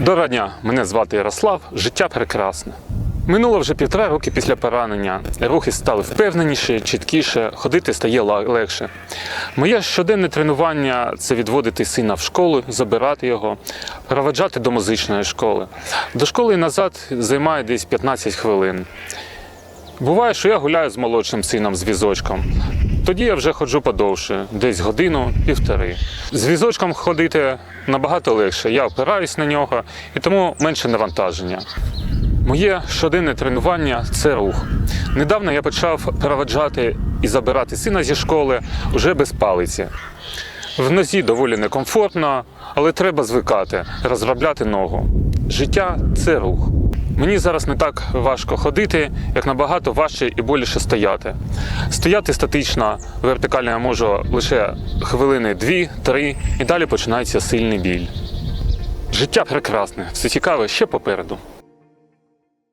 Доброго дня, мене звати Ярослав. Життя прекрасне. Минуло вже півтора роки після поранення. Рухи стали впевненіші, чіткіше, ходити стає легше. Моє щоденне тренування це відводити сина в школу, забирати його, проведжати до музичної школи. До школи і назад займає десь 15 хвилин. Буває, що я гуляю з молодшим сином з візочком. Тоді я вже ходжу подовше, десь годину, півтори. З візочком ходити набагато легше. Я опираюсь на нього і тому менше навантаження. Моє щоденне тренування це рух. Недавно я почав проведжати і забирати сина зі школи уже без палиці. В нозі доволі некомфортно, але треба звикати, розробляти ногу. Життя це рух. Мені зараз не так важко ходити, як набагато важче і боліше стояти. Стояти статично, вертикально я можу лише хвилини дві-три, і далі починається сильний біль. Життя прекрасне, все цікаве ще попереду.